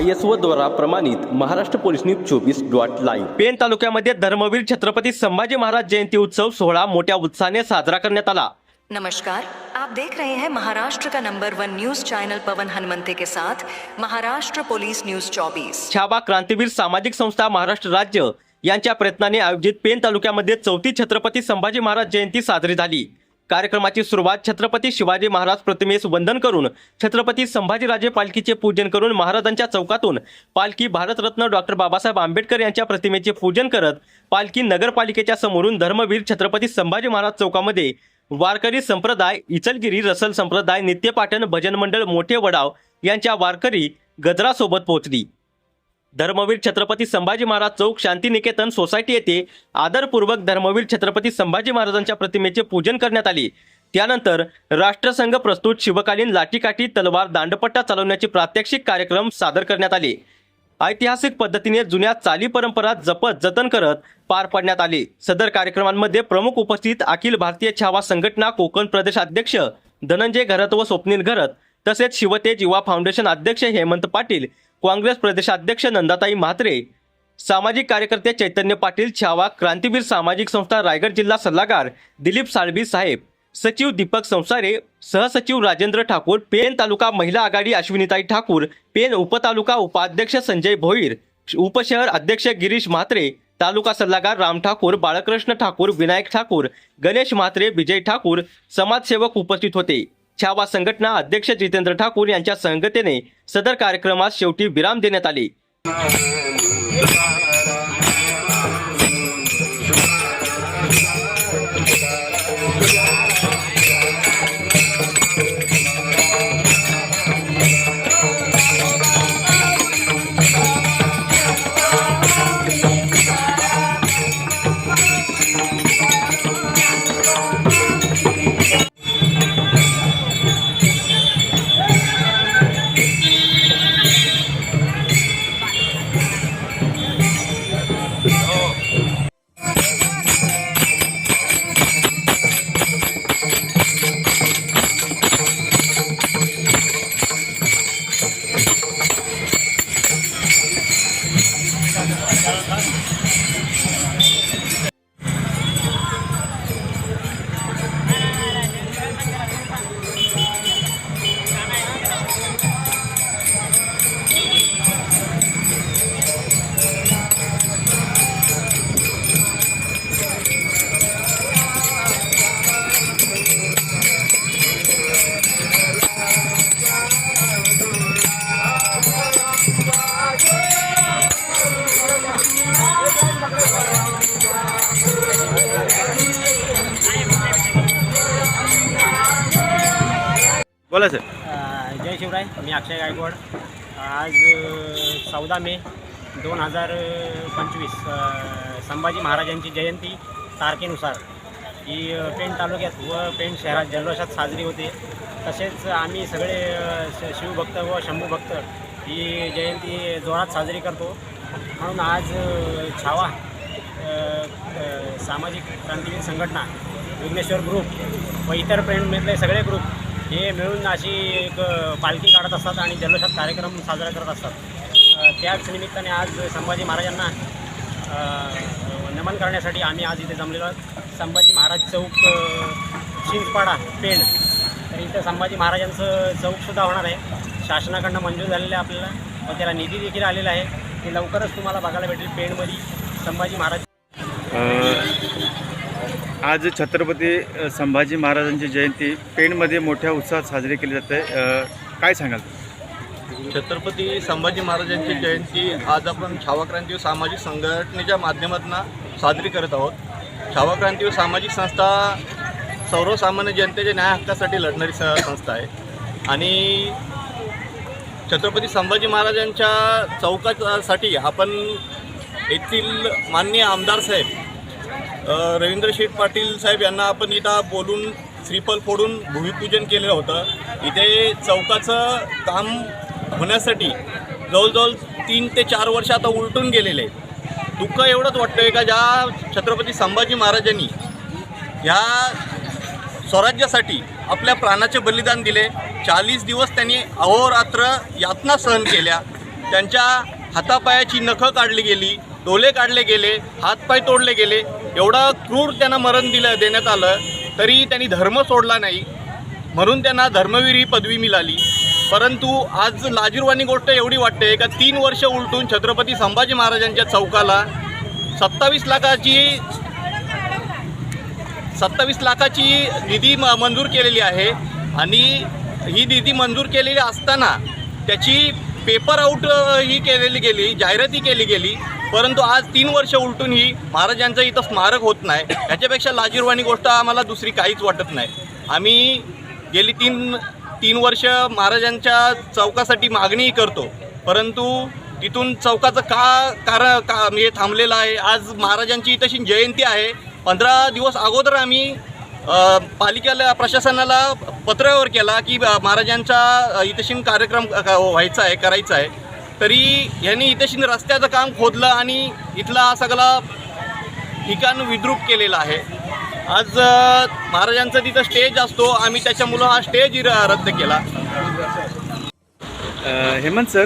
I S O द्वारा प्रमाणित Maharashtra police news चोवीस डॉट लाईव्ह. पेन तालुक्यामध्ये धर्मवीर छत्रपती संभाजी महाराज जयंती उत्सव सोहळा मोठ्या उत्साहाने साजरा करण्यात आला. नमस्कार आप देख रहे हैं महाराष्ट्र का number one news channel Pavan Hanumante के साथ महाराष्ट्र पुलिस न्यूज 24 छावा क्रांतीवीर सामाजिक संस्था महाराष्ट्र राज्य यांच्या प्रयत्नाने आयोजित पेन तालुक्यामध्ये चौथी छत्रपती संभाजी महाराज जयंती साजरी झाली. कार्यक्रमाची सुरुवात छत्रपती शिवाजी महाराज प्रतिमेस वंदन करून छत्रपती संभाजीराजे पालखीचे पूजन करून महाराजांच्या चौकातून पालखी भारतरत्न डॉक्टर बाबासाहेब आंबेडकर यांच्या प्रतिमेचे पूजन करत पालखी नगरपालिकेच्या समोरून धर्मवीर छत्रपती संभाजी महाराज चौकामध्ये वारकरी संप्रदाय इचलगिरी रसल संप्रदाय नित्यपाठन भजन मंडळ मोठे वडाव यांच्या वारकरी गजरासोबत पोहोचली. धर्मवीर छत्रपती संभाजी महाराज चौक शांतिनिकेतन सोसायटी येथे आदरपूर्वक धर्मवीर छत्रपती संभाजी महाराजांच्या प्रतिमेचे पूजन करण्यात आले. त्यानंतर राष्ट्रसंघ प्रस्तुत शिवकालीन लाठीकाठी तलवार दांडपट्टा चालवण्याचे प्रात्यक्षिक कार्यक्रम सादर करण्यात आले. ऐतिहासिक पद्धतीने जुन्या चाली परंपरा जपत जतन करत पार पाडण्यात आले. सदर कार्यक्रमांमध्ये प्रमुख उपस्थित अखिल भारतीय छावा संघटना कोकण प्रदेश अध्यक्ष धनंजय घरत व स्वप्नील घरत तसेच शिवतेज युवा फाउंडेशन अध्यक्ष हेमंत पाटील काँग्रेस प्रदेशाध्यक्ष नंदाताई म्हात्रे सामाजिक कार्यकर्ते चैतन्य पाटील छावा क्रांतीवीर सामाजिक संस्था रायगड जिल्हा सल्लागार दिलीप साळवी साहेब सचिव दीपक संसारे सहसचिव राजेंद्र ठाकूर पेन तालुका महिला आघाडी अश्विनीताई ठाकूर पेन उपतालुका उपाध्यक्ष संजय भोईर उपशहर अध्यक्ष गिरीश म्हात्रे तालुका सल्लागार राम ठाकूर बाळकृष्ण ठाकूर विनायक ठाकूर गणेश म्हात्रे विजय ठाकूर समाजसेवक उपस्थित होते. छावा संघटना अध्यक्ष जितेंद्र ठाकूर यांच्या संगतीने सदर कार्यक्रमास शेवटी विराम देण्यात आले. बोला सर. जय शिवराय मी अक्षय गायकवाड. आज चौदा मे दोन हजार पंचवीस संभाजी महाराजांची जयंती तारखेनुसार. ही पेंट पेण तालुक्यात व पेण शहरात जल्लोषात साजरी होते. तसेच आम्ही सगळे श- शिवभक्त व शंभूभक्त ही जयंती जोरात साजरी करतो. म्हणून आज छावा सामाजिक क्रांतीवीर संघटना विघ्नेश्वर ग्रुप व इतर पेणमधले सगळे ग्रुप हे मिळून अशी एक पालखी काढत असतात आणि जल्लोषात कार्यक्रम साजरा करत असतात. त्याच निमित्ताने आज संभाजी महाराजांना नमन करण्यासाठी आम्ही आज इथे जमलेलो आहोत. संभाजी महाराज चौक चिंचपाडा पेण. तर इथं संभाजी महाराजांचं चौकसुद्धा होणार आहे. शासनाकडनं मंजूर झालेलं आहे आपल्याला. व त्याला निधी देखील आलेला आहे. ते लवकरच तुम्हाला बघायला भेटेल. पेणमध्ये संभाजी महाराज आज छत्रपती संभाजी महाराजांची जयंती. पेणमध्ये मोठ्या उत्साहात साजरी केली जाते. काय सांगाल? छत्रपती संभाजी महाराजांची जयंती आज आपण छावा क्रांतीवीर सामाजिक संघटनेच्या माध्यमातून साजरी करत आहोत. छावा क्रांतीवीर सामाजिक संस्था सर्वसामान्य जनतेच्या न्याय हक्कासाठी लढणारी स संस्था आहे. आणि छत्रपती संभाजी महाराजांच्या चौकासाठी आपण येथील माननीय आमदार साहेब रवींद्र शेठ पाटील साहेब यांना आपण इथं बोलून श्रीफल फोडून भूमिपूजन केलेलं होतं. इथे चौकाचं काम होण्यासाठी जवळजवळ तीन ते चार वर्ष आता उलटून गेलेले दुःख एवढंच वाटतं आहे का ज्या छत्रपती संभाजी महाराजांनी ह्या स्वराज्यासाठी आपल्या प्राणाचे बलिदान दिले चाळीस दिवस त्यांनी अहोरात्र यातना सहन केल्या त्यांच्या हातापायाची नखं काढली गेली डोले काढले गेले हातपाय तोडले गेले एवढं क्रूर त्यांना मरण दिलं देण्यात आलं तरी त्यांनी धर्म सोडला नाही. म्हणून त्यांना धर्मवीर ही पदवी मिळाली. परंतु आज लाजीरवाणी गोष्ट एवढी वाटते का तीन वर्ष उलटून छत्रपती संभाजी महाराजांच्या चौकाला सत्तावीस लाखाची सत्तावीस लाखाची निधी म- मंजूर केलेली आहे. आणि ही निधी मंजूर केलेली असताना त्याची पेपर आऊट ही केलेली गेली जाहिराती केली गेली परंतु आज तीन वर्ष उलटून ही महाराजांचं इथं स्मारक होत नाही. याच्यापेक्षा लाजीरवाणी गोष्ट आम्हाला दुसरी काहीच वाटत नाही. आम्ही गेली तीन तीन वर्ष महाराजांच्या चौकासाठी मागणीही करतो परंतु तिथून चौकाचं का कार का म्हणजे थांबलेलं आहे. आज महाराजांची तशी जयंती आहे. पंधरा दिवस अगोदर आम्ही पालिकेला प्रशासनाला पत्रावर केला की महाराजांचा इथेशीन कार्यक्रम व्हायचा आहे करायचा आहे. तरी यांनी इथेशीन रस्त्याचं काम खोदलं आणि इथला हा सगळा ठिकाण विद्रूप केलेलं आहे. आज महाराजांचा तिथं स्टेज असतो. आम्ही त्याच्यामुळं हा स्टेज र- रद्द केला. हेमंत सर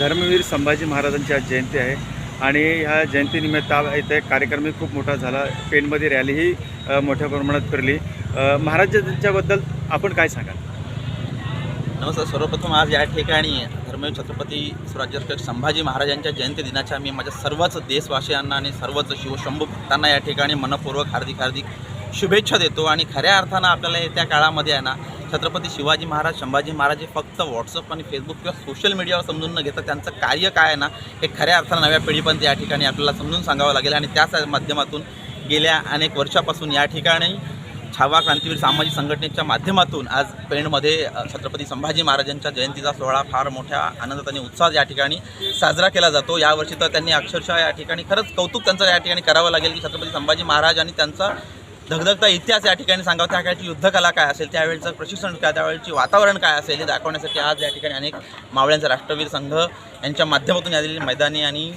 धर्मवीर संभाजी महाराजांची आज जयंती आहे. आणि ह्या जयंतीनिमित्त इथे कार्यक्रमही खूप मोठा झाला. पेणमध्ये रॅलीही मोठ्या प्रमाणात फिरली. महाराजांच्याबद्दल आपण काय सांगाल? नमस्कार. सर्वप्रथम आज या ठिकाणी धर्मवीर छत्रपती स्वराज्याध्यक्ष संभाजी महाराजांच्या जयंती दिनाच्या मी माझ्या सर्वच देशवासियांना आणि सर्वच शिवशंभू भक्तांना या ठिकाणी मनपूर्वक हार्दिक हार्दिक शुभेच्छा देतो आणि खऱ्या अर्थानं आपल्याला येत्या काळामध्ये आहे ना छत्रपती शिवाजी महाराज संभाजी महाराज हे फक्त व्हॉट्सअप आणि फेसबुक किंवा सोशल मीडियावर समजून न घेता त्यांचं कार्य काय आहे ना हे खऱ्या अर्थानं नव्या पिढीपर्यंत या ठिकाणी आपल्याला समजून सांगावं लागेल आणि त्याच माध्यमातून गेल्या अनेक वर्षापासून या ठिकाणी छावा क्रांतीवीर सामाजिक संघटनेच्या माध्यमातून आज पेणमध्ये छत्रपती संभाजी महाराजांच्या जयंतीचा सोहळा फार मोठ्या आनंदात आणि उत्साहात या ठिकाणी साजरा केला जातो. यावर्षी तर त्यांनी अक्षरशः या ठिकाणी खरंच कौतुक त्यांचं या ठिकाणी करावं लागेल की छत्रपती संभाजी महाराज आणि त्यांचा धगधगता इतिहास या ठिकाणी सांगावं. त्या काळची युद्धकला काय असेल त्यावेळेचं प्रशिक्षण काय त्यावेळेची वातावरण काय असेल हे दाखवण्यासाठी आज या ठिकाणी अनेक मावळ्यांचा राष्ट्रवीर संघ यांच्या माध्यमातून आलेली मैदानी आणि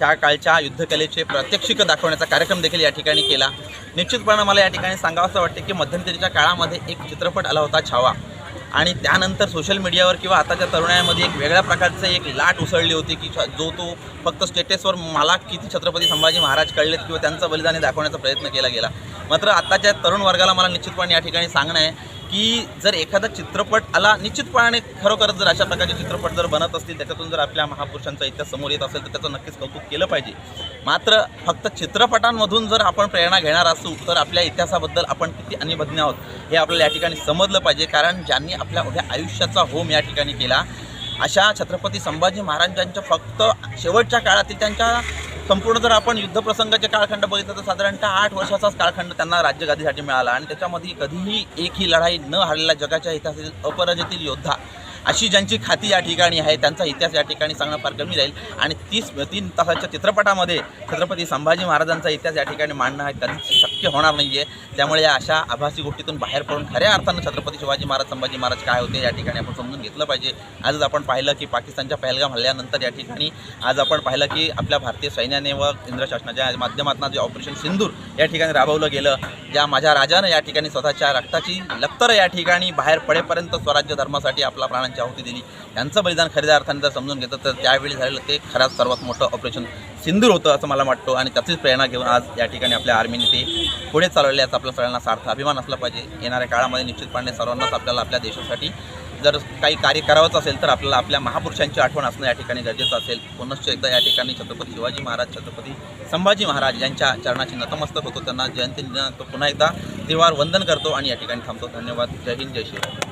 त्या काळच्या युद्धकलेचे प्रात्यक्षिक दाखवण्याचा कार्यक्रम देखील या ठिकाणी केला. निश्चितपणे मला या ठिकाणी सांगावं असं वाटते की मध्यंतरीच्या काळामध्ये एक चित्रपट आला होता छावा. आणि त्यानंतर सोशल मीडियावर किंवा आताच्या तरुणायामध्ये एक वेगळ्या प्रकारचं एक लाट उसळली होती की जो तो फक्त स्टेटसवर मला किती छत्रपती संभाजी महाराज कळलेत किंवा त्यांचं बलिदान दाखवण्याचा प्रयत्न केला गेला. मात्र आत्ताच्या तरुण वर्गाला मला निश्चितपणे या ठिकाणी सांगणं आहे की जर एखादा चित्रपट आला निश्चितपणे खरोखरच जर अशा प्रकारचे चित्रपट जर बनत असतील त्याच्यातून जर आपल्या महापुरुषांचा इतिहास समोर येत असेल तर त्याचं नक्कीच कौतुक केलं पाहिजे. मात्र फक्त चित्रपटांमधून जर आपण प्रेरणा घेणार असू तर आपल्या इतिहासाबद्दल आपण किती अनिबज्ञ आहोत हे आपल्याला या ठिकाणी समजलं पाहिजे. कारण ज्यांनी आपल्या उभ्या आयुष्याचा होम या ठिकाणी केला अशा छत्रपती संभाजी महाराजांच्या फक्त शेवटच्या काळातील त्यांच्या संपूर्ण जर आपण युद्धप्रसंगाचे काळखंड बघितलं तर साधारणतः आठ वर्षाचाच काळखंड त्यांना राज्यगादीसाठी मिळाला. आणि त्याच्यामध्ये कधीही एकही लढाई न हारलेला जगाच्या इतिहासातील अपराजितील योद्धा अशी ज्यांची खाती या ठिकाणी आहे त्यांचा इतिहास या ठिकाणी सांगणं फार कमी जाईल आणि तीस तीन तासाच्या चित्रपटामध्ये छत्रपती संभाजी महाराजांचा इतिहास या ठिकाणी मांडणं हे कधीच शक्य होणार नाही आहे त्यामुळे या अशा आभासी गोष्टीतून बाहेर पडून खऱ्या अर्थानं छत्रपती शिवाजी महाराज संभाजी महाराज काय होते या ठिकाणी आपण समजून घेतलं पाहिजे. आजच आपण पाहिलं की पाकिस्तानच्या पहलगाम हल्ल्यानंतर या ठिकाणी आज आपण पाहिलं की आपल्या भारतीय सैन्याने व केंद्र शासनाच्या माध्यमातून जे ऑपरेशन सिंदूर या ठिकाणी राबवलं गेलं. ज्या माझ्या राजानं या ठिकाणी स्वतःच्या रक्ताची लक्तर या ठिकाणी बाहेर पडेपर्यंत स्वराज्य धर्मासाठी आपल्या प्राणांची आहुती दिली. त्यांचं बलिदान खऱ्या अर्थाने जर समजून घेतलं तर त्यावेळी झालेलं ते खऱ्याच सर्वात मोठं ऑपरेशन सिंदूर होतं असं मला वाटतं आणि त्याचीच प्रेरणा घेऊन आज या ठिकाणी आपल्या आर्मीने ते पुढे चालवले याचा आपल्या सगळ्यांना सार्थ अभिमान असला पाहिजे. येणाऱ्या काळामध्ये निश्चितपणे सर्वांनाच आपल्याला आपल्या देशासाठी जर काही कार्य करावंच असेल तर आपल्याला आपल्या महापुरुषांची आठवण असणं या ठिकाणी गरजेचं असेल. पुनश्च एकदा या ठिकाणी छत्रपती शिवाजी महाराज छत्रपती संभाजी महाराज यांच्या चरणाची नतमस्तक होतो. त्यांना जयंती पुन्हा एकदा त्रिवार वंदन करतो आणि या ठिकाणी थांबतो. धन्यवाद. जय हिंद जय शिवराय